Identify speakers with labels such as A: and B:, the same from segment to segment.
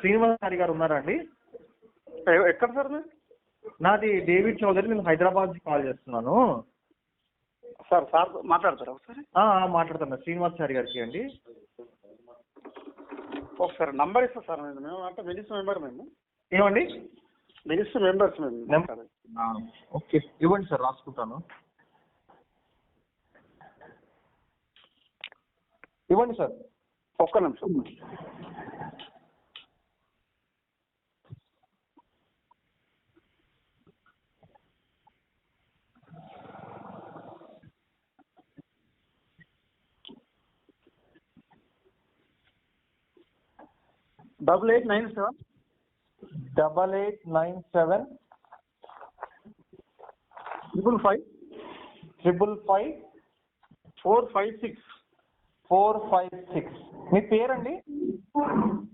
A: శ్రీనివాస్ గారి గారు ఉన్నారా అండి?
B: ఎ- ఎక్కడ సార్ మీరు?
A: నాది డేవిడ్ చౌదరి నేను హైదరాబాద్ కాల్ చేస్తున్నాను.
B: సార్ సార్ మాట్లాడతారా ఒకసారి?
A: ఆ, ఆ, మాట్లాడుతున్నా శ్రీనివాస్ గారి గారికి అండి.
B: ఒకసారి నంబర్ ఇస్తా సార్ మేము మేము అంటే మినిస్టర్ మెంబర్ మేము.
A: ఏమండి?
B: మినిస్టర్ మెంబర్స్ మేము.
A: ఓకే. ఇవ్వండి సార్ రాసుకుంటాను. ఇవ్వండి సార్.
B: ఒక్క నిమిషం. Double eight nine seven.
A: Double eight nine seven.
B: Triple five.
A: Triple five.
B: Four five six.
A: Four five six. మీ పేరండి?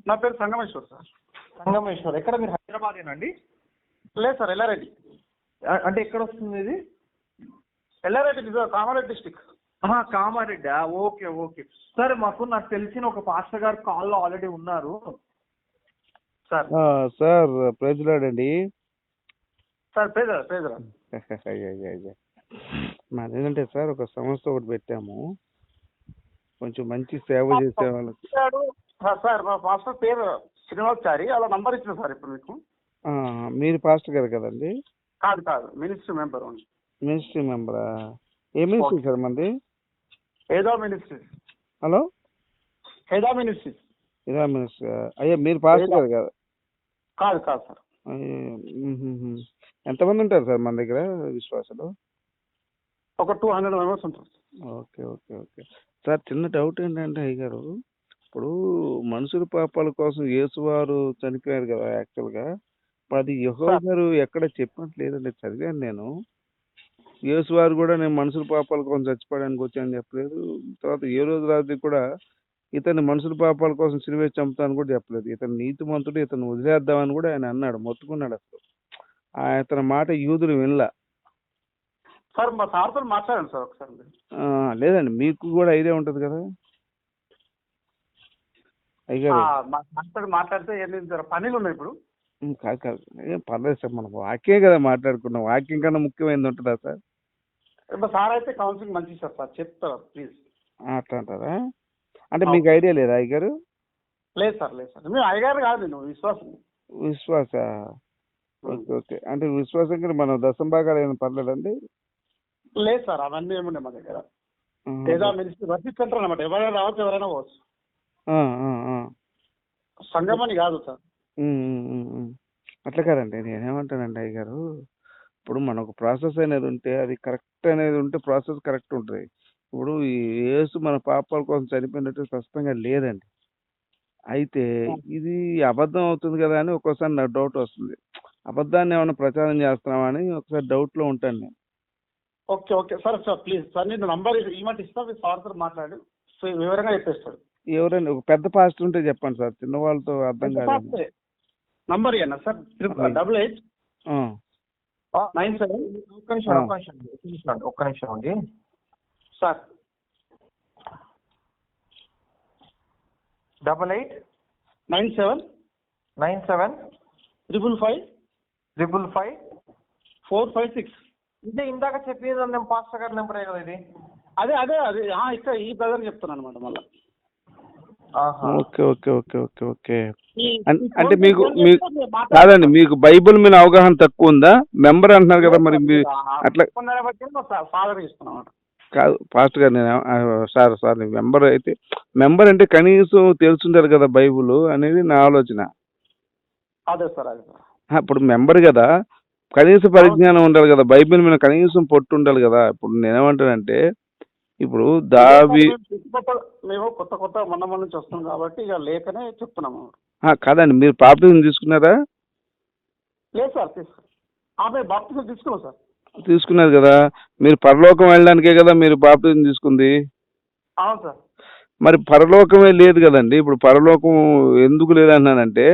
B: నా పేరు సంగమేశ్వర్ సార్.
A: సంగమేశ్వర్. ఎక్కడ మీరు హైదరాబాదేనండి
B: లేదు సార్ ఎల్లారెడ్డి.
A: అంటే ఎక్కడ వస్తుంది ఇది?
B: Yellareddy Kamareddy district.
A: కామారెడ్డా? Okay okay. Sir మాకు నాకు తెలిసిన ఒక పాస్టర్ గారు కాల్లో ఆల్రెడీ ఉన్నారు.
B: సార్.
C: ఆ, సార్ ప్రెసిడెంట్
B: సార్ పేదరా పేదరా
C: మాదేంటంటే సార్ ఒక సంస్థ ఒకటి పెట్టాము కొంచెం మంచి సేవ చేసే వాళ్ళకి
B: సార్ మా పాస్టర్ పేరు శ్రీనివాసారి అలా నంబర్ ఇచ్చిన సార్ ఇప్పుడు మీకు
C: మీరు పాస్టర్ గారు కదండి
B: కాదు కాదు మినిస్ట్రీ మెంబర్
C: మినిస్ట్రీ మెంబరా ఏ మినిస్ట్రీ సార్ మంది
B: ఏదో మినిస్ట్రీ
C: హలో
B: ఏదో మినిస్ట్రీ
C: ఇదా మినిస్ట్రీ అయ్యా మీరు పాస్టర్ గారు కదా
B: కాదు కాదు సార్.
C: ఎంతమంది ఉంటారు సార్ మన దగ్గర విశ్వాసులు?
B: ఒక టూ హండ్రెడ్ మెంబర్స్ ఉంటారు
C: ఓకే ఓకే ఓకే. సార్ చిన్న డౌట్ ఏంటంటే అయ్య గారు ఇప్పుడు మనుషుల పాపాల కోసం యేసువారు చనిపోయారు కదా యాక్చువల్గా. అది యహో గారు ఎక్కడ చెప్పినట్టు లేదండి చదివాను నేను. యేసువారు కూడా నేను మనుషుల పాపాల కోసం చచ్చిపోవడానికి వచ్చానని చెప్పలేదు. తర్వాత ఏ రోజు రాత్రి కూడా ఇతన్ని మనుషుల పాపాల కోసం సిరివే చంపుతాను కూడా చెప్పలేదు. ఇతను నీతిమంతుడు ఇతను వదిలేద్దామని కూడా ఆయన అన్నాడు మొత్తుకున్నాడు అసలు. ఆ ఇతని మాట యూదులు వినలా.
B: సార్ మా సార్తో మాట్లాడండి సార్ ఒకసారి.
C: లేదండి మీకు కూడా ఐడియా ఉంటుంది కదా? అయ్యారు
B: మాట్లాడితే ఏంటి సార్ పనులు ఉన్నాయి ఇప్పుడు.
C: కాదు కాదు ఏం పర్లేదు సార్ మనకు వాక్యం కదా మాట్లాడుకున్నాం. వాక్యం కన్నా ముఖ్యమైనది ఉంటుందా సార్?
B: సార్ అయితే కౌన్సిలింగ్ మంచి ఇస్తారు సార్ చెప్తారా ప్లీజ్.
C: అట్లా అంటారా? అంటే మీకు ఐడియా లేదా అయ్యారు
B: లేదు సార్ లేదు సార్. మేము అయ్యగారు కాదు నువ్వు విశ్వాసం?
C: విశ్వాస ఓకే ఓకే. అంటే విశ్వాసం కింద మనం దశం భాగాలు ఏమైనా పర్లేదండి?
B: లేదు సార్ అవన్నీ ఏమున్నాయి మా దగ్గర. ఏదో మినిస్ట్రీ వర్తిస్తుంటారు అనమాట ఎవరైనా రావచ్చు ఎవరైనా పోవచ్చు. సంగమని కాదు సార్.
C: అట్లా కాదండి. నేనేమంటానండి అయ్య గారు ఇప్పుడు మనకు ప్రాసెస్ అనేది ఉంటే అది కరెక్ట్ అనేది ఉంటే ప్రాసెస్ కరెక్ట్ ఉంటుంది. ఇప్పుడు ఈ యేసు మన పాపాల కోసం చనిపోయినట్టు స్పష్టంగా లేదండి. అయితే ఇది అబద్ధం అవుతుంది కదా అని ఒక్కోసారి నాకు డౌట్ వస్తుంది. అబద్ధాన్ని ఏమైనా ప్రచారం చేస్తున్నామా అని ఒకసారి డౌట్లో ఉంటాను నేను.
B: Okay okay. Sir sir please. Sir నేను నంబర్ ఇస్తా. సార్తో మాట్లాడి. సో వివరంగా చెప్పేస్తాడు.
C: ఎవరైనా ఒక పెద్ద పాస్టర్ ఉంటే చెప్పండి సార్. చిన్న వాళ్ళతో అర్థం కాదు
B: నంబర్ ఇవ్వనా సార్. Double eight.
C: ఆ,
B: నైన్ సెవెన్.
A: ఒక్క నిమిషం అండి, ఒక్క నిమిషం. అండి
B: sir.
A: Double eight.
B: Nine seven.
A: Nine seven.
B: Triple five.
A: Triple five.
B: Four five six.
A: ఇదే ఇందాక చెప్పేది నేను పాస్టర్ గారి నెంబరే కదా ఇది?
B: అదే అదే అదే. ఆ, ఇక్కడ ఈ బ్రదర్ చెప్తున్నాను అనమాట మళ్ళీ.
A: ఆహా.
C: Okay okay okay okay okay. అంటే మీకు. కాదండి మీకు బైబిల్ మీద అవగాహన తక్కువ ఉందా? మెంబర్ అంటున్నారు కదా మరి అట్లా
B: ఫాదర్ ఇస్తున్నాం
C: కాదు ఫాస్ట్గా నేను సార్ సార్ మెంబర్ అయితే మెంబర్ అంటే కనీసం తెలుసుండాలి కదా బైబుల్ అనేది నా ఆలోచన.
B: అదే సార్ అదే సార్.
C: ఆ, ఇప్పుడు మెంబర్ కదా కనీస పరిజ్ఞానం ఉండాలి కదా బైబిల్ మీద కనీసం పొట్టు ఉండాలి కదా ఇప్పుడు నేనేమంటానంటే ఇప్పుడు దావి
B: మేము కొత్త కొత్త- మొన్న నుంచి వస్తున్నాం కాబట్టి ఇక లేకనే చెప్తున్నాము.
C: కాదండి మీరు ప్రాపర్టీ తీసుకున్నారా?
B: లేదు సార్ తీసుకో. ఆమె బాప్తిజం తీసుకున్నాం సార్.
C: తీసుకున్నారు కదా. మీరు పరలోకం వెళ్ళడానికే కదా మీరు బాప్టిజం తీసుకుంది?
B: అవును సార్.
C: మరి పరలోకమే లేదు కదండి. ఇప్పుడు పరలోకం ఎందుకు లేదన్నానంటే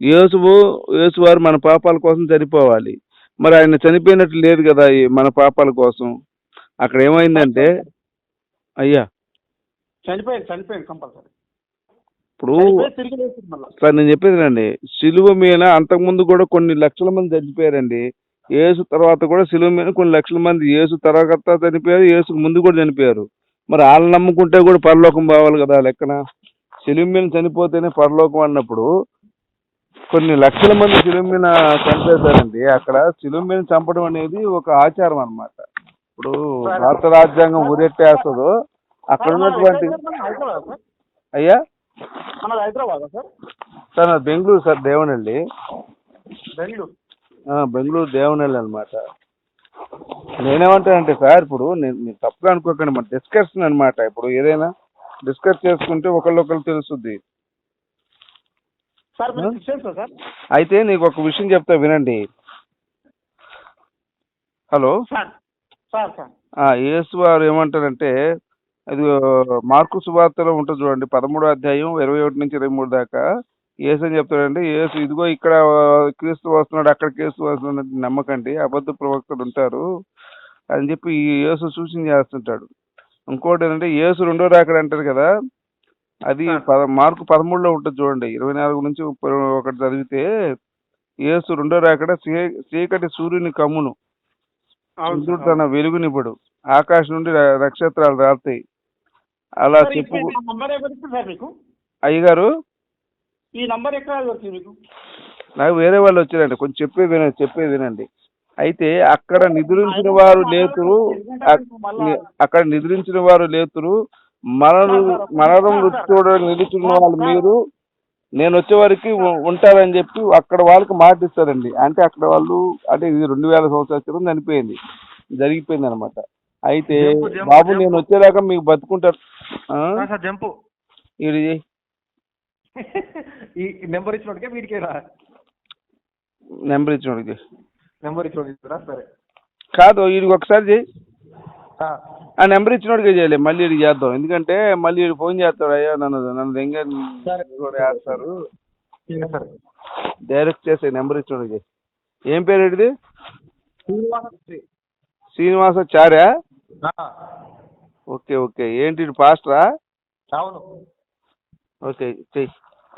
C: యేసువు యేసువారు మన పాపాల కోసం చనిపోవాలి. మరి ఆయన చనిపోయినట్టు లేదు కదా మన పాపాల కోసం. అక్కడ ఏమైందంటే అయ్యా.
B: కంపల్సరీ.
C: ఇప్పుడు సార్ నేను చెప్పేది అండి సిలువ మీద అంతకుముందు కూడా కొన్ని లక్షల మంది చనిపోయారండి. యేసు తర్వాత కూడా సిలువ మీద కొన్ని లక్షల మంది యేసు తర్వాత చనిపోయారు యేసుకు ముందు కూడా చనిపోయారు. మరి వాళ్ళని నమ్ముకుంటే కూడా పరలోకం పోవాలి కదా లెక్కన? సిలువ మీద చనిపోతేనే పరలోకం అన్నప్పుడు కొన్ని లక్షల మంది సిలువ మీద చంపేశారండి. అక్కడ సిలువ మీద చంపడం అనేది ఒక ఆచారం అన్నమాట. ఇప్పుడు భారత రాజ్యాంగం ఊరెట్టేస్తుందో అక్కడ ఉన్నటువంటి అయ్యా?
B: Hyderabad sir?
C: Sir Bengaluru sir Devanahalli
B: Bengaluru.
C: Bengaluru Devanahalli అనమాట నేనేమంటానంటే సార్ ఇప్పుడు నేను మీరు తప్పుగా అనుకోకండి మన డిస్కషన్ అనమాట ఇప్పుడు ఏదైనా డిస్కస్ చేసుకుంటే ఒకళ్ళొకళ్ళు తెలుస్తుంది అయితే నీకు ఒక విషయం చెప్తా వినండి. హలో? యేసు వారు ఏమంటారంటే అది మార్కు సువార్తలో ఉంటుంది చూడండి పదమూడో అధ్యాయం ఇరవై ఒకటి నుంచి ఇరవై మూడు దాకా. యేసు అని చెప్తాడండి యేసు ఇదిగో ఇక్కడ క్రీస్తు వస్తున్నాడు అక్కడ క్రీస్తు వస్తున్నాడు నమ్మకండి అబద్ధ ప్రవక్తలు ఉంటారు అని చెప్పి ఈ యేసు సూచన చేస్తుంటాడు. ఇంకోటి ఏంటంటే యేసు రెండో రాకడ అంటారు కదా అది పద మార్కు పదమూడులో ఉంటుంది చూడండి ఇరవై నాలుగు నుంచి ఒకటి చదివితే యేసు రెండో రాకడ చీకటి సూర్యుని కమ్మును.
B: అవును
C: చంద్రుడు
B: సార్
C: తన వెలుగునివ్వడు. ఆకాశం నుండి నక్షత్రాలు రాస్తాయి అలా చెప్పు. అయ్యగారు
B: ఈ నంబర్ ఎక్కడ వచ్చింది మీకు?
C: నాకు వేరే వాళ్ళు వచ్చారండి. కొంచెం చెప్పేది వినండి చెప్పేది వినండి. అయితే అక్కడ నిద్రించిన వారు లేతురు అక్కడ నిద్రించిన వారు లేతురు మరణం మరణం చూడడానికి నిలుచున్న వాళ్ళు మీరు నేను వచ్చే వరకు ఉంటారని చెప్పి అక్కడ వాళ్ళకి మాట ఇస్తారండి. అంటే అక్కడ వాళ్ళు అంటే ఇది రెండు వేల సంవత్సరాల క్రితం చనిపోయింది. జరిగిపోయింది అనమాట అయితే బాబు. నేను వచ్చేదాకా మీకు బతుకుంటారు ఇది
A: ఈ నెంబర్ ఇచ్చినోడికే వీడికే రా.
C: నెంబర్ ఇచ్చినోడికి.
A: నెంబర్ ఇచ్చినోడికి సరే.
C: కాదు వీడికి ఒకసారి చేయి
A: ఆ,
C: నెంబర్ ఇచ్చినోడికే చేయలే మళ్ళీ వీడికి చేద్దాం. ఎందుకంటే మళ్ళీ వీడు ఫోన్ చేస్తాడు అయ్యా నన్ను నన్ను దెంగ. కూడా
A: సరే
C: డైరెక్ట్ చేసే నెంబర్ ఇచ్చినోడికి. ఏం పేరు ఇది
A: శ్రీనివాస ఆ,
C: ఓకే ఓకే. ఏంటి పాస్టరా?
A: అవును.
C: ఓకే చెయ్యి.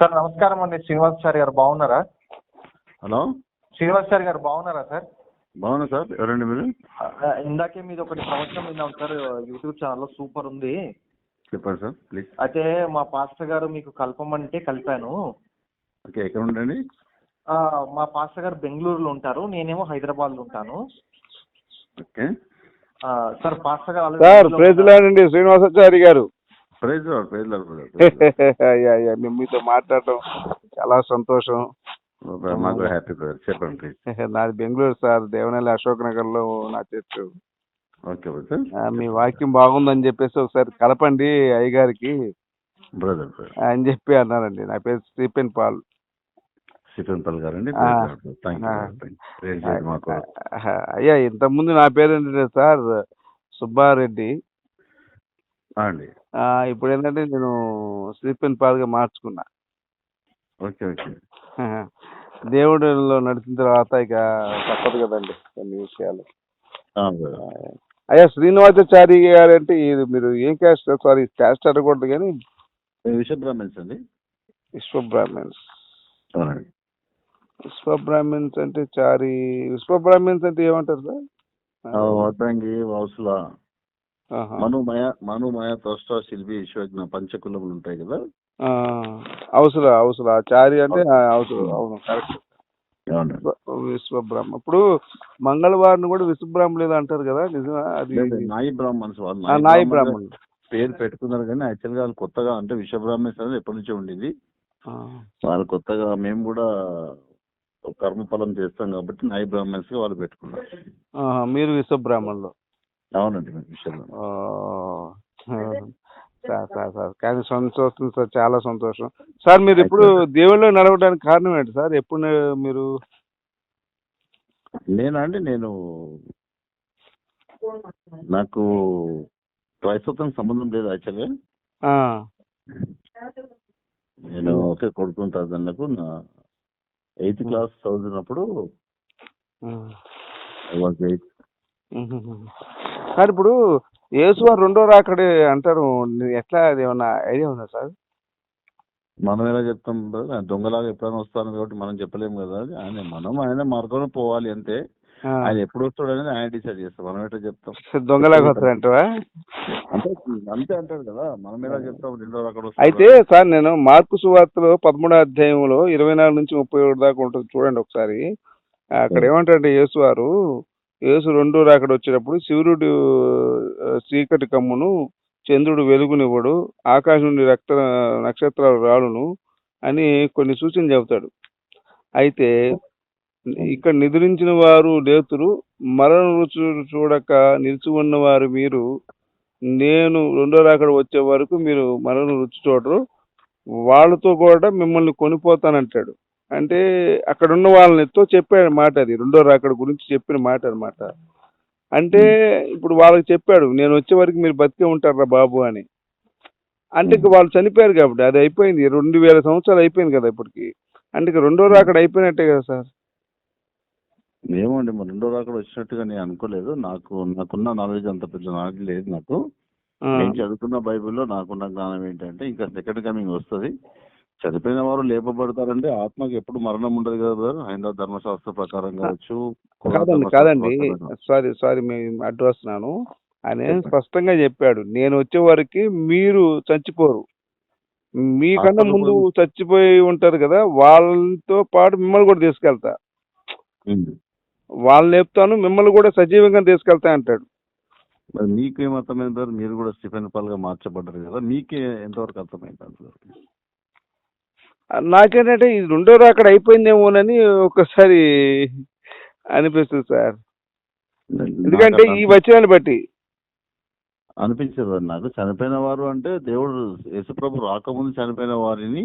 A: సార్ నమస్కారం అండి. శ్రీనివాసాచారి గారు బాగున్నారా?
D: హలో?
A: శ్రీనివాసాచారి గారు బాగున్నారా సార్?
D: బాగున్నా సార్. ఎవరండి మీరు?
A: ఇందాకే మీది ఒకటి ప్రవచనం విన్నాం సార్. యూట్యూబ్ ఛానల్లో సూపర్ ఉంది.
D: చెప్పండి సార్ ప్లీజ్.
A: అయితే మా పాస్టర్ గారు మీకు కలపమంటే కలిపాను.
D: ఓకే ఎక్కడ ఉండండి?
A: ఆ, మా పాస్టర్ గారు బెంగళూరులో ఉంటారు. నేనేమో హైదరాబాద్లో ఉంటాను.
D: ఓకే.
A: ఆ, సార్ పాస్టర్ గారు
C: సార్ శ్రీనివాసాచారి గారు.
D: ప్రైజ్ ప్రైజ్
C: అయ్యా అయ్యా మేము మీతో మాట్లాడటం చాలా సంతోషం.
D: మాకు హ్యాపీ బ్రదర్. చెప్పండి ప్లీజ్
C: నాది బెంగళూరు సార్ దేవనల్లి అశోక్ నగర్లో నా చర్చ్.
D: ఓకే బ్రదర్
C: మీ వాక్యం బాగుందని చెప్పేసి ఒకసారి కలపండి అయ్యగారికి.
D: Brother brother.
C: అని చెప్పి అన్నారండి. నా పేరు స్టీఫెన్ పాల్.
D: సిఫన్ పల్ గారండి?
C: అయ్యా ఇంతకుముందు నా పేరు ఏంటంటే సార్ సుబ్బారెడ్డి.
D: అండి.
C: ఇప్పుడు ఏంటంటే నేను స్టీఫెన్ పాల్గా మార్చుకున్నా.
D: Okay okay.
C: దేవుడిలో నడిచిన తర్వాత ఇక తప్పదు కదండి కొన్ని విషయాలు. అయ్యా శ్రీనివాసాచారి గారు అంటే ఇది మీరు ఏం క్యాస్ట్ సారీ క్యాస్ట్ అడగకూడదు కానీ
D: ఏ విషయ బ్రాహ్మణ్స్ అండి?
C: విశ్వ బ్రాహ్మణ్స్
D: అవునండి.
C: విశ్వ బ్రాహ్మణ్స్ అంటే చారి విశ్వ బ్రాహ్మణ్స్ అంటే ఏమంటారు సార్?
D: వడ్రంగి వాసుల. మనుమయ మనుమయ త్వష్ట శిల్పి విశ్వజ్ఞ పంచకులములు ఉంటాయి కదా?
C: అవసరం అవసరం. చారి అంటే అవసరం అవును. కరెక్ట్
D: అవునండి
C: విశ్వ బ్రహ్మ ఇప్పుడు మంగళవారం కూడా విశ్వ బ్రాహ్మణులు అంటారు కదా? నిజమా? అది
D: లేదు, నాయి బ్రాహ్మణ్స్ వాళ్ళు
C: నాయి బ్రాహ్మణులు.
D: పేరు పెట్టుకున్నారు కానీ యాక్చువల్గా వాళ్ళు కొత్తగా అంటే విశ్వ బ్రాహ్మణ్స్ అనేది ఎప్పటి నుంచో ఉండేది. వాళ్ళు కొత్తగా మేము కూడా కర్మఫలం చేస్తాం కాబట్టి నాయి బ్రాహ్మణ్స్గా వాళ్ళు పెట్టుకున్నారు.
C: మీరు విశ్వ బ్రాహ్మణులు
D: అవునండి
C: సార్ సార్ సార్ కానీ సంతోషం సార్ చాలా సంతోషం. సార్ మీరు ఇప్పుడు దేవుళ్ళు నడవడానికి కారణం ఏంటి సార్? ఎప్పుడు మీరు?
D: నేనా అండి? నేను నాకు క్రైస్తవత్వం సంబంధం లేదు యాక్చువల్గా.
C: ఆ,
D: నేను ఒకే కొడుకుంటాను నాకు నా ఎయిత్ క్లాస్ చదువుతున్నప్పుడు వాజ్ ఎయిత్.
C: సార్ ఇప్పుడు యేసువారు రెండో రాకడే అంటారు. ఎట్లా అది ఏమన్నా ఐడియా ఉందా సార్?
D: మనం ఎలా చెప్తాం? ఆయన దొంగలాగా ఎప్పుడైనా వస్తాను కాబట్టి మనం చెప్పలేము కదా. ఆయన మనం ఆయన మార్గంలో పోవాలి అంతే. ఆయన ఎప్పుడు వస్తాడు అనేది ఆయన డిసైడ్ చేస్తాం మనం ఎట్లా చెప్తాం?
C: దొంగలాగా వస్తారంటవా
D: అంటే అంతే అంటాడు కదా. మనం ఎలా చెప్తాం? రెండో అక్కడ
C: అయితే సార్ నేను మార్కు సువార్తలో పదమూడో అధ్యాయంలో ఇరవై నాలుగు నుంచి ముప్పై ఏడు దాకా ఉంటుంది. చూడండి ఒకసారి. అక్కడ ఏమంటారంటే యేసు వారు యేసు రెండో రాకడ వచ్చేటప్పుడు శివుడు చీకటి కమ్మును చంద్రుడు వెలుగునివ్వడు ఆకాశం నుండి రక్త నక్షత్రాలు రాలును అని కొన్ని సూచనలు చెబుతాడు. అయితే ఇక్కడ నిద్రించిన వారు లేతురు మరణ రుచి చూడక నిలిచి ఉన్నవారు మీరు నేను రెండో రాకడ వచ్చే వరకు మీరు మరణ రుచి చూడరు వాళ్ళతో కూడా మిమ్మల్ని కొనిపోతానంటాడు. అంటే అక్కడ ఉన్న వాళ్ళనితో చెప్పాడు మాట అది. రెండో రాకడ గురించి చెప్పిన మాట అన్నమాట. అంటే ఇప్పుడు వాళ్ళకి చెప్పాడు నేను వచ్చే వరకు మీరు బతికే ఉంటారా బాబు అని. అంటే ఇక వాళ్ళు చనిపోయారు కాబట్టి అది అయిపోయింది. రెండు వేల సంవత్సరాలు అయిపోయింది కదా ఇప్పటికి. అంటే రెండో రాకడ అయిపోయినట్టే కదా సార్.
D: ఏమోండి మరి రెండో రాకడ వచ్చినట్టుగా నేను అనుకోలేదు. నాకు నాకున్న నాలెడ్జ్ అంత పెద్ద నాలెడ్జ్ లేదు నాకు. నేను చదువుకున్న బైబిల్లో నాకున్న జ్ఞానం ఏంటంటే ఇంకా సెకండ్ కమింగ్ వస్తుంది. చనిపోయిన వారు లేపబడతారంటే ఆత్మకి ఎప్పుడు మరణం ఉండదు కదా brother? హైందవ ధర్మశాస్త్ర ప్రకారం కావచ్చు
C: కాదండి కాదండి. సారీ సారీ మేము అడ్డు వస్తున్నాను ఆయన స్పష్టంగా చెప్పాడు. నేను వచ్చే వరకు మీరు చచ్చిపోరు. మీకన్నా ముందు చచ్చిపోయి ఉంటారు కదా వాళ్ళతో పాటు మిమ్మల్ని కూడా తీసుకెళ్తా.
D: ఉంది.
C: వాళ్ళని లేపుతాను మిమ్మల్ని కూడా సజీవంగా తీసుకెళ్తా అంటాడు.
D: మరి మీకు అర్థమైంది? మీరు కూడా స్టిఫెన్ పాల్గా మార్చబడ్డారు కదా. మీకే ఎంతవరకు అర్థమైంది అందులో
C: నాకేంటంటే ఇది రెండో రాకడ అయిపోయిందేమోనని ఒకసారి అనిపిస్తుంది సార్. ఎందుకంటే ఈ వచనాన్ని బట్టి.
D: అనిపించదు నాకు. చనిపోయిన వారు అంటే దేవుడు యేసుప్రభు రాకముందు చనిపోయిన వారిని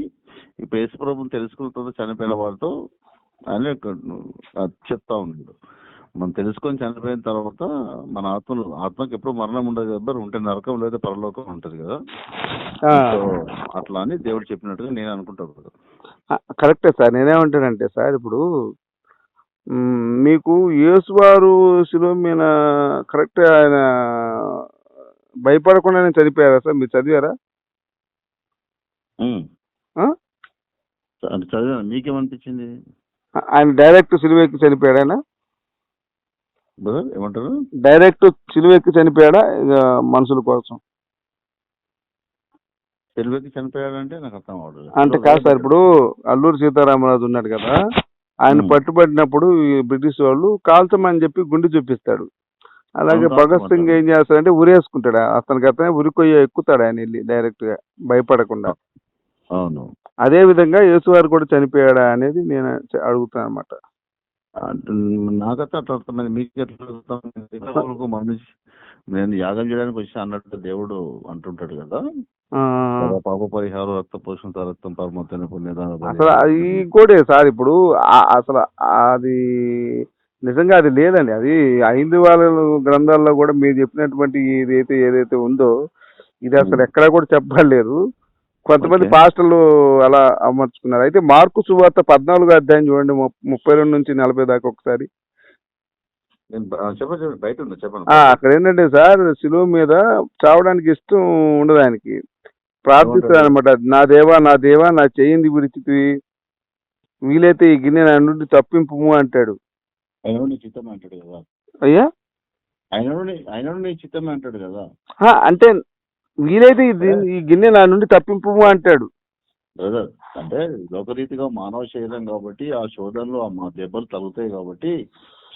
D: ఇప్పుడు యేసుప్రభుని తెలుసుకున్న చనిపోయిన వారితో ఇక్కడ చెప్తా ఉన్నాడు. మనం తెలుసుకొని చనిపోయిన తర్వాత మన ఆత్మలు ఆత్మకి ఎప్పుడు మరణం ఉండదు కదా ఉంటే నరకం లేదా పరలోకం ఉంటది కదా. అట్లా అని దేవుడు చెప్పినట్టుగా నేను అనుకుంటాను
C: ఆ, కరెక్టే సార్. నేనేమంటానంటే సార్ ఇప్పుడు మీకు యేసువారు శిలువ మీద కరెక్ట్ ఆయన భయపడకుండానే చనిపోయారా సార్? మీరు చదివారా?
D: చదివాను మీకేమనిపించింది?
C: ఆయన డైరెక్ట్ సిలువెక్కి చనిపోయాడా ఆయన?
D: బ్రదర్ ఏమంటారు?
C: డైరెక్ట్ సిలువెక్కి చనిపోయాడా? ఇక మనుషుల కోసం.
D: తెలుగుకి చనిపోయాడంటే నాకు అర్థం అవదు
C: అంటే కాదు సార్ ఇప్పుడు అల్లూరి సీతారామరాజు ఉన్నాడు కదా ఆయన. పట్టుబడినప్పుడు ఈ బ్రిటిష్ వాళ్ళు కాల్చమని చెప్పి గుండు చూపిస్తాడు. అలాగే భగత్ సింగ్. ఏం చేస్తాడంటే ఉరేసుకుంటాడు. అతనికి అతనే ఉరికొయ్య ఎక్కుతాడు ఆయన వెళ్ళి డైరెక్ట్గా భయపడకుండా.
D: అవును.
C: అదే విధంగా యేసువారు కూడా చనిపోయాడా అనేది నేను అడుగుతాను అనమాట
D: నాకైతే అట్లా అర్థమైంది మీకు ఎట్లా అర్థమైంది? మనిషి నేను యాగం చేయడానికి వచ్చి అన్నట్టు దేవుడు అంటుంటాడు కదా పాప పరిహారం రక్త పోషణ రక్తం పరమతని పుణ్యదాన.
C: అసలు అది కూడా సార్ ఇప్పుడు అసలు అది నిజంగా అది లేదండి అది హైందవ గ్రంథాల్లో కూడా మీరు చెప్పినటువంటి ఏదైతే ఏదైతే ఉందో ఇది అసలు. ఎక్కడా కూడా చెప్పలేదు కొంతమంది. పాస్టర్లు అలా అమర్చుకున్నారు. అయితే మార్కు సువార్త పద్నాలుగు అధ్యాయం చూడండి ముప్పై రెండు నుంచి నలభై దాకా ఒకసారి. అక్కడ ఏంటంటే సార్ శిలువ మీద చావడానికి ఇష్టం ఉండదు ఆయనకి. ప్రార్థిస్తాడు అనమాట నా దేవా నా దేవా నా చేయింది విడిచితి వీలైతే ఈ గిన్నె నా నుండి తప్పింపు అంటాడు. అయ్యా? అంటే వీలైతే ఈ గిన్నె నా నుండి తప్పింపు అంటాడు.
D: బ్రదర్ అంటే లోకరీతిగా మానవ శరీరం కాబట్టి ఆ శోధనలో ఆ మా దెబ్బలు తగులుతాయి కాబట్టి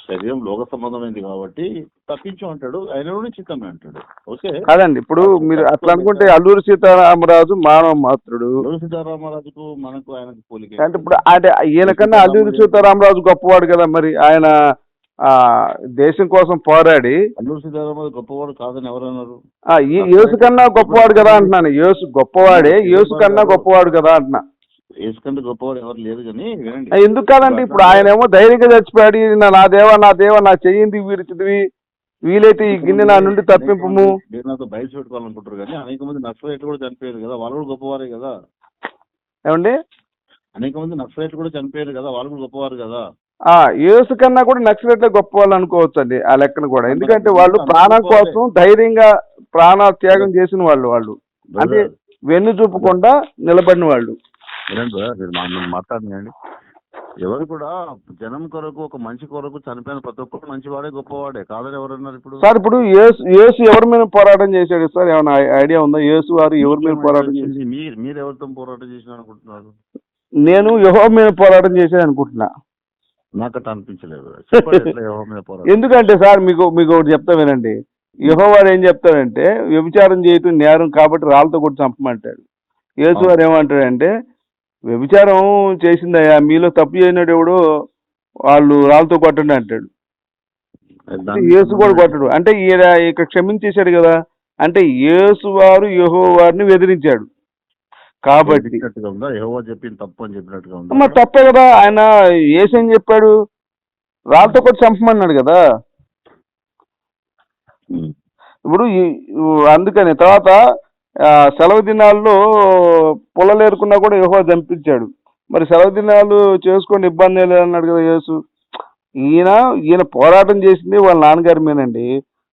D: శరీరం లోక సంబంధమైంది కాబట్టి తప్పించు అంటాడు. ఆయన నుండి చిత్తమే అంటాడు. ఓకే?
C: కాదండి ఇప్పుడు మీరు అట్లా అనుకుంటే అల్లూరి సీతారామరాజు మానవ మాత్రుడు.
D: సీతారామరాజుకు మనకు ఆయనకు పోలిక
C: అంటే ఇప్పుడు అంటే ఈయనకన్నా అల్లూరి సీతారామరాజు గొప్పవాడు కదా మరి ఆయన దేశం కోసం పోరాడి
D: అల్లూరు సీతారామరాజు గొప్పవాడు కాదని ఎవరన్నారు?
C: ఆ యేసు కన్నా గొప్పవాడు కదా అంటున్నాను. యేసు గొప్పవాడే యేసు కన్నా గొప్పవాడు కదా అంటున్నా.
D: ఏసుకంటే గొప్పవాడు ఎవరు లేరు కానీ
C: ఆ, ఎందుకు కాదండి? ఇప్పుడు ఆయన ఏమో ధైర్యంగా చచ్చిపోయాడు. "ఈ నా దేవ నా దేవ నా చెయ్యింది వీరిచిదివి వీలైతే ఈ గిన్నె నా నుండి తప్పింపము.
D: మీరు నాతో బయట పెట్టుకోవాలనుకుంటారు కానీ అనేక మంది నక్సలైట్లు కూడా చనిపోయారు కదా. వాళ్ళు కూడా గొప్పవారే కదా.
C: ఏమండి?
D: అనేక మంది నక్సలైట్లు కూడా చనిపోయారు కదా. వాళ్ళు కూడా గొప్పవారు కదా.
C: ఆ యేసు కన్నా కూడా నక్సలెట్లే గొప్ప వాళ్ళు అనుకోవచ్చు అండి ఆ లెక్కన కూడా. ఎందుకంటే వాళ్ళు ప్రాణం కోసం ధైర్యంగా ప్రాణ త్యాగం చేసిన వాళ్ళు వాళ్ళు. అంటే వెన్ను చూపకుండా నిలబడిన వాళ్ళు.
D: మాట్లాడండి ఎవరు కూడా జనం కొరకు ఒక మనిషి కొరకు చనిపోయిన ప్రతి ఒక్కరు మంచివాడే గొప్పవాడే. కాదని ఎవరన్నారు ఇప్పుడు?
C: సార్ ఇప్పుడు యేసు ఎవరి మీద పోరాటం చేశాడు సార్? ఏమైనా ఐడియా ఉందా? యేసు వారు ఎవరి మీద పోరాటం
D: చేసింది మీరు మీరు ఎవరితో పోరాటం చేసిన అనుకుంటున్నారు
C: నేను యహో మీద పోరాటం చేశాను అనుకుంటున్నా.
D: అనిపించలేదు.
C: ఎందుకంటే సార్ మీకు మీకు ఒకటి చెప్తా వినండి. యహో వారు ఏం చెప్తాడంటే వ్యభిచారం చేయటం నేరం కాబట్టి రాళ్ళతో కొట్టి చంపమంటాడు. యేసు వారు ఏమంటాడంటే వ్యభిచారం చేసిందయ్యా మీలో తప్పు చేయనాడు ఎవడు వాళ్ళు రాళ్ళతో కొట్టండి అంటాడు. యేసు కూడా కొట్టడు. అంటే ఈయన ఇక్కడ క్షమించేశాడు కదా. అంటే యేసు వారు యహో వారిని వెదిరించాడు కాబట్టి
D: తప్పు అని చెప్పినట్టుగా ఉందా?
C: మరి తప్పే కదా. ఆయన ఏసేం చెప్పాడు? రాళ్ళతో కొట్టి చంపమన్నాడు కదా. ఇప్పుడు అందుకని తర్వాత సెలవు దినాల్లో పొలలేరుకున్నా కూడా యహో చంపించాడు. మరి సెలవు దినాలు చేసుకొని ఇబ్బంది లేదు అన్నాడు కదా యేసు. ఈయన ఈయన పోరాటం చేసింది వాళ్ళ నాన్నగారి మీదండి.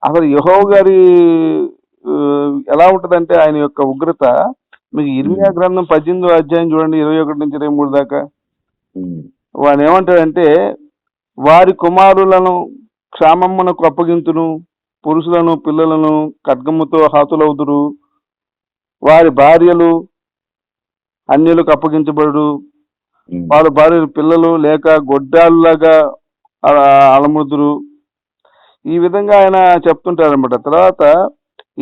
C: అసలు యహో గారి ఎలా ఉంటదంటే ఆయన యొక్క ఉగ్రత మీకు ఇర్మియా గ్రంథం పద్దెనిమిదో అధ్యాయం చూడండి ఇరవై ఒకటి నుంచి ఇరవై మూడు దాకా. వాడు ఏమంటాడంటే వారి కుమారులను క్షామమ్మనకు అప్పగింతును పురుషులను పిల్లలను ఖడ్గముతో హాతులవుదురు. వారి భార్యలు అన్యులకు అప్పగించబడు. వాళ్ళ భార్యలు పిల్లలు లేక గొడ్డాల్లాగా అల- అలముదురు. ఈ విధంగా ఆయన చెప్తుంటారనమాట తర్వాత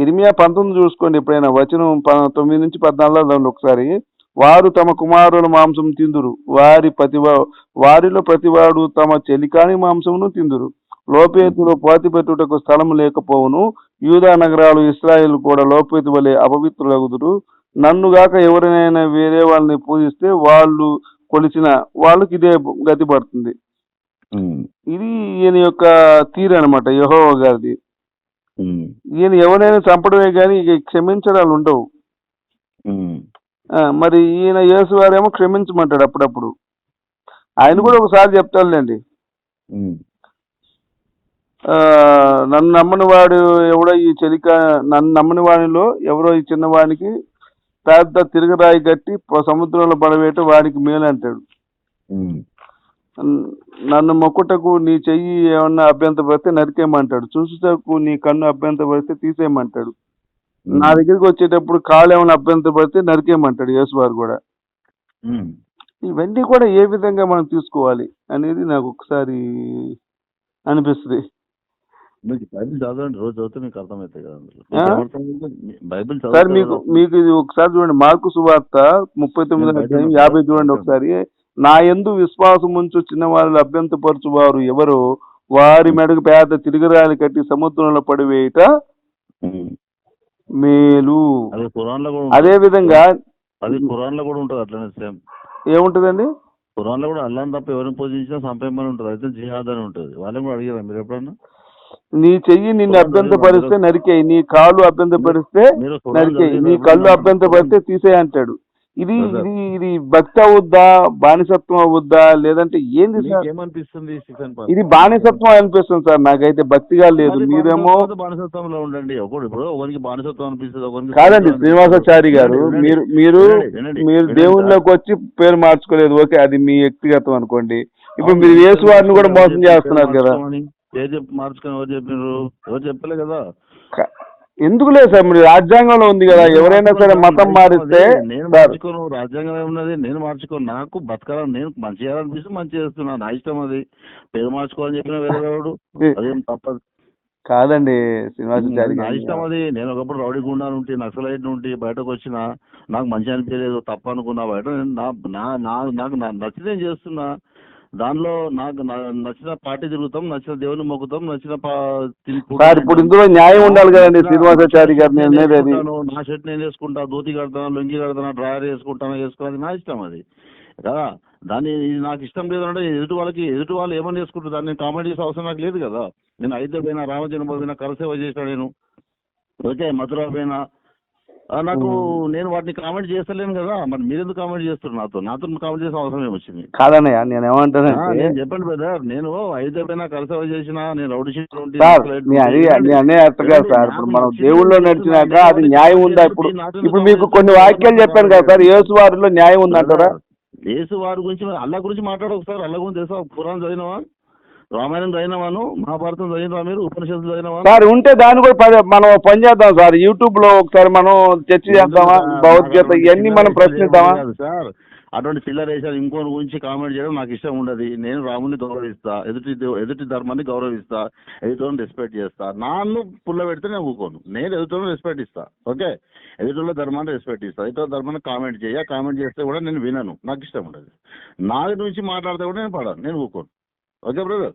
C: ఇరిమియా పంతొమ్మిది చూసుకోండి ఎప్పుడైనా వచనం తొమ్మిది నుంచి పద్నాలుగులో చదవండి ఒకసారి. వారు తమ కుమారుల మాంసం తిందురు. వారి ప్రతివా వారిలో ప్రతివాడు తమ చెలికాని మాంసమును తిందురు. లోపేతులో పాతి పెట్టుటకు స్థలం లేకపోవును. యూదా నగరాలు ఇస్రాయేల్ కూడా లోపేతు వలె అపవిత్రులగుదురు. నన్నుగాక ఎవరినైనా వేరే వాళ్ళని పూజిస్తే వాళ్ళు కొలిచిన వాళ్ళకి ఇదే గతి పడుతుంది. ఇది ఈయన యొక్క తీరు అనమాట యహోవ గారిది. ఈయన ఎవరైనా చంపడమే కానీ ఇక క్షమించడాలు ఉండవు. మరి ఈయన యేసు వారేమో క్షమించమంటాడు అప్పుడప్పుడు. ఆయన కూడా ఒకసారి. ఆ, నన్ను నమ్మని వాడు ఎవడో ఈ చెలిక నన్ను నమ్మని వాడిలో ఎవరో ఈ చిన్నవాడికి పెద్ద తిరగరాయి కట్టి సముద్రంలో పడవేయటం వాడికి మేలు అంటాడు. నన్ను- మొక్కుటకు నీ చెయ్యి ఏమన్నా అభ్యంతరపడితే నరికేయమంటాడు. చూసుటకు నీ కన్ను అభ్యంతరపడితే తీసేయమంటాడు. నా దగ్గరికి వచ్చేటప్పుడు కాళ్ళు ఏమైనా అభ్యంతరపడితే నరికేయమంటాడు యేసువారు కూడా. ఇవన్నీ కూడా ఏ విధంగా మనం తీసుకోవాలి అనేది నాకు ఒకసారి అనిపిస్తుంది.
D: మీకు బైబిల్ చదవండి రోజు చదివితే మీకు అర్థమవుతాయి కదా బైబిల్
C: సార్ మీకు. మీకు ఇది ఒకసారి చూడండి మార్కు సువార్త ముప్పై తొమ్మిది యాభై చూడండి. ఒకసారి. నా ఎందు విశ్వాసం ఉంచు చిన్నవారు అభ్యంతపరచువారు ఎవరు వారి మెడకు పేద తిరిగిరాలి కట్టి సముద్రంలో పడివేయట. మేలు.
D: అది.
C: విధంగా
D: అది ఖురాన్లో కూడా ఉంటుంది అట్లనే సేమ్.
C: ఏముంటదండి?
D: ఖురాన్లో కూడా అల్లాని తప్ప ఎవరిని పూజించినా సంపేమని ఉంటుంది. అయితే జిహాద్ అని ఉంటుంది. వాళ్ళని కూడా అడిగారా మీరు ఎప్పుడన్నా?
C: నీ చెయ్యి నిన్ను అభ్యంతరపరిస్తే నరికేయి. నీ కాళ్ళు
D: ఖురాన్
C: నరికేయి. నీ కళ్ళు అభ్యంతరపరిస్తే తీసేయి అంటాడు. ఇది. ఇది ఇది భక్తి అవుద్దా బానిసత్వం అవుద్దా లేదంటే ఏంది సార్?
D: ఏమనిపిస్తుంది?
C: ఇది బానిసత్వం అనిపిస్తుంది సార్ నాకైతే భక్తిగా లేదు.
D: మరి
C: మీరేమో
D: బానిసత్వం బానిసత్వంలో ఉండండి. ఒకడు ఇప్పుడు ఒకరికి బానిసత్వం అనిపిస్తుంది
C: కాదండి శ్రీనివాసాచారి గారు మీరు మీరు మీరు
D: వినండి
C: దేవుళ్ళలోకి వచ్చి పేరు మార్చుకోలేదు. ఓకే అది మీ వ్యక్తిగతం అనుకోండి. ఇప్పుడు మీరు యేసు వారిని కూడా మోసం చేస్తున్నారు కదా.
D: పేరు చెప్పి మార్చుకొని ఎవరు చెప్పినారు? ఎవరు చెప్పలే కదా?
C: ఎందుకు లేదు సార్? మీరు రాజ్యాంగంలో ఉంది కదా ఎవరైనా సరే మతం మారిస్తే.
D: నేను మార్చుకోను రాజ్యాంగం ఏమున్నది నేను మార్చుకోను. నాకు బతకాలని నేను మంచి చేయాలనిపిస్తే మంచి చేస్తున్నా నా ఇష్టం అది. పేరు మార్చుకోవాలని చెప్పిన వేరేవాడు అదేం తప్పదు.
C: కాదండి శ్రీనివాసాచారి
D: నా ఇష్టం అది. నేను ఒకప్పుడు రౌడీ గుండా నుండి నక్సలైట్ నుండి బయటకు వచ్చిన నాకు మంచి అనిపించలేదు తప్పు అనుకున్నా బయట నేను నా నాకు నా- నచ్చి నేను చేస్తున్నా దానిలో నాకు నచ్చిన పార్టీ తిరుగుతాం నచ్చిన దేవుని మొక్కుతాం నచ్చిన
C: సార్ ఇప్పుడు ఇందులో న్యాయం ఉండాలి కదండి శ్రీనివాసాచారి గారు నేను
D: నా షర్ట్ నేను వేసుకుంటా ధోతి కడతాను లుంగి కడతాను డ్రాయర్ వేసుకుంటాను వేసుకోవాలి నా ఇష్టం అది. కదా? దాన్ని నాకు ఇష్టం లేదు అంటే ఎదుటి వాళ్ళకి ఎదుటి వాళ్ళు ఏమని చేసుకుంటారు దాన్ని కామెంట్ చేసే అవసరం నాకు లేదు కదా. నేను అయితే పోయినా రామజన్మ పోయినా కరసేవ చేసిన నేను. ఓకే మధుర పోయినా నాకు నేను వాటిని కామెంట్ చేస్తలేను కదా మరి మీరెందుకు కామెంట్ చేస్తున్నారు? నాతో నాతో కామెంట్ చేసిన అవసరం ఏమొచ్చింది?
C: కాదన్నయ్య నేను
D: ఆ,
C: ఏమంటానంటే
D: నేను చెప్పండి బ్రదర్ నేను అయితే పోయినా కరసేవ చేసిన నేను రౌడీ
C: సార్ మీ అని మీ అనే అర్థం కాదు సార్ ఇప్పుడు మనం దేవుళ్ళో నడిచినాక అది న్యాయం ఉందా ఇప్పుడు? ఇప్పుడు మీకు కొన్ని వాక్యాలు చెప్పాను కదా సార్ యేసు వారిలో న్యాయం ఉందంటారా?
D: యేసు వారి గురించి అల్లా గురించి మాట్లాడకు సార్ అల్లా గురించి తెలుసా? పురాణం చదివినవా? రామాయణం చదివినవాను మహాభారతం చదివినవా మీరు ఉపనిషత్తులు చదివినవా
C: సార్ ఉంటే దాన్ని కూడా మనం పని చేద్దాం సార్. యూట్యూబ్లో ఒకసారి మనం చర్చ చేద్దామా? భగవద్గీత ఇవన్నీ మనం ప్రశ్నిద్దామా?
D: కాదు సార్. అటువంటి చిల్లర వేసారు ఇంకోటి గురించి కామెంట్ చేయడం నాకు ఇష్టం ఉండదు. నేను రాముని గౌరవిస్తా ఎదుటి దేవ- ఎదుటి ధర్మాన్ని గౌరవిస్తా ఎదుటి రెస్పెక్ట్ చేస్తా. నాన్ను పుల్ల పెడితే నేను ఊకోను. నేను ఎదుటి రెస్పెక్ట్ ఇస్తా. ఓకే? ఎదుటి ధర్మాన్ని రెస్పెక్ట్ ఇస్తా. ఎదుటి ధర్మాన్ని కామెంట్ చేయ. కామెంట్ చేస్తే కూడా నేను వినను. నాకు ఇష్టం ఉండదు. నా గురించి మాట్లాడితే కూడా నేను పడను. నేను ఊకోను. ఓకే బ్రదర్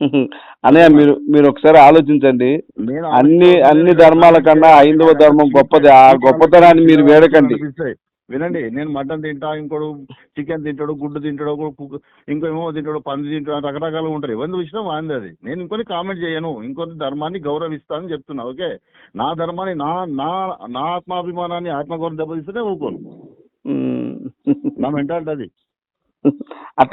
C: అన్నయ్య మీరు మీరు ఒకసారి ఆలోచించండి.
D: నేను
C: అన్ని అన్ని ధర్మాల కన్నా హైందవ ధర్మం గొప్పది. ఆ గొప్పతనాన్ని మీరు వేడకండి.
D: వినండి నేను మటన్ తింటా ఇంకోడు చికెన్ తింటాడు గుడ్డు తింటాడు ఇంకో ఏమో తింటాడు పంది తింటాడు రకరకాలుగా ఉంటారు. ఎవరిని చూసినా వాంది అది. నేను ఇంకొని కామెంట్ చేయను. ఇంకొన్ని ధర్మాన్ని గౌరవిస్తానని చెప్తున్నా ఓకే? నా ధర్మాన్ని నా నా నా ఆత్మాభిమానాన్ని ఆత్మగౌరవం దెబ్బతీస్తేనే
C: ఉమ్.
D: నా మెంటాలిటీ అది.
C: అట్ట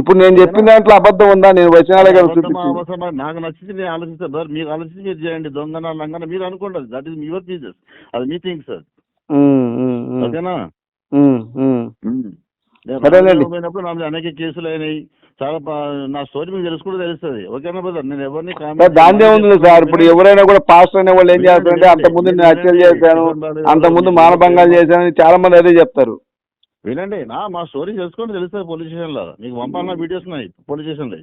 C: ఇప్పుడు నేను చెప్పిన దాంట్లో అబద్ధం ఉందా? నేను చూపించింది.
D: అవసరమా? నాకు నచ్చింది నేను ఆలోచిస్తాను సార్. మీరు ఆలోచించి మీరు చేయండి. దొంగన లంగన మీరు అనుకోండి దట్ ఈస్ యువర్ బిజినెస్ అది మీ థింగ్ సార్. ఓకేనా? అనేక కేసులు అయినాయి. చాలా నా స్టోరీ మీకు తెలుసుకుంటే తెలుస్తుంది. ఓకేనా బ్రదర్ నేను ఎవరిని
C: సార్ దాందే ఉంది సార్. ఇప్పుడు ఎవరైనా కూడా పాస్టర్ అనే వాళ్ళు ఏం చేస్తారంటే అంత ముందు నేను హత్యలు చేశాను అంత ముందు మానభంగాలు చేశానని చాలా మంది అదే చెప్తారు.
D: వినండి నా మా స్టోరీ తెలుసుకోండి తెలుస్తుంది పోలీస్ స్టేషన్లో మీకు పంపాలన్న వీడియోస్ ఉన్నాయి పోలీస్ స్టేషన్లో